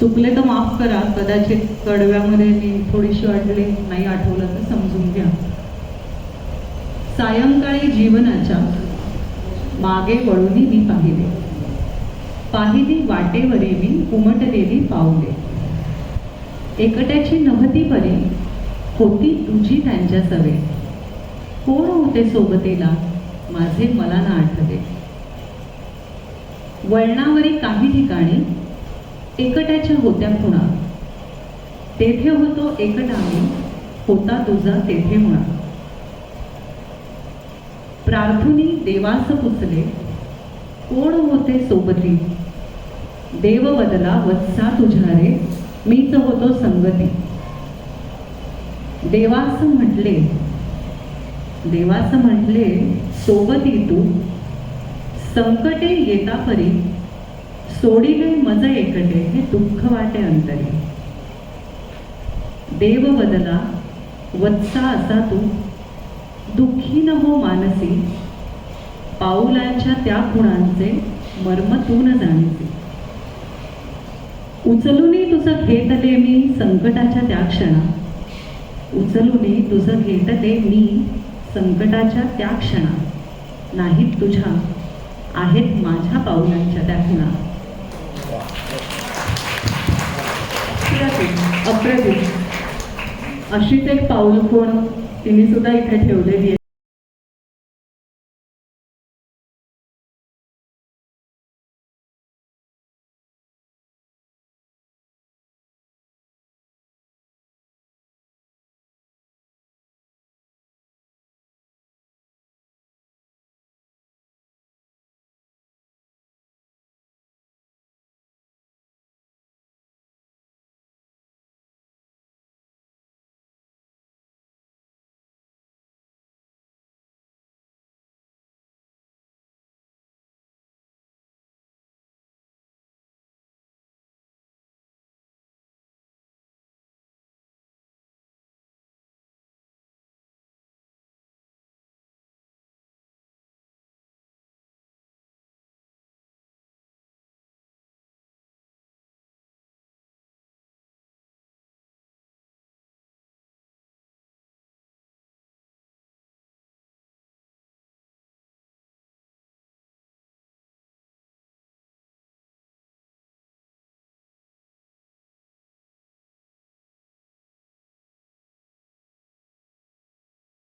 चुकले तर माफ करा. कदाचित कडव्यामध्ये मी थोडीशी वाटली नाही आठवलं तर समजून घ्या. सायंकाळी जीवनाच्या मागे वळून मी पाहिले. पाहिली वाटेवरी मी उमटलेली पावले एकट्याची नभती परी होती तुझी त्यांच्या सवे. कोण होते सोबतीला? माझे मला ना आठवे. वळणावरी काही ठिकाणी एकट्याच्या होत्या खुणा. तेथे होतो एकटा मी होता तुझा तेथे म्हणा प्रार्थुनी देवास पुचले कोण होते सोबती? देव बदला वत्सा तुझ्या रे मीच होतो संगती. देवास म्हटले देवास म्हटले सोबती तू संकटे येता परी सोडिले मज एकटे हे दुःख वाटे अंतरे. देव बदला वत्सा असा तू. दुःखी न हो मानसी पाऊलांच्या त्या खुणांचे मर्म तू न जाणीचे उचलूनही तुझं घेतले मी संकटाच्या त्या क्षणा. उचलूनही तुझं घेतले मी संकटाच्या त्या क्षणा. नाहीत तुझ्या आहेत माझ्या पाऊलांच्या त्या खुणा अशीच एक पाऊल कोण तिने सुद्धा इथे ठेवलेली आहे.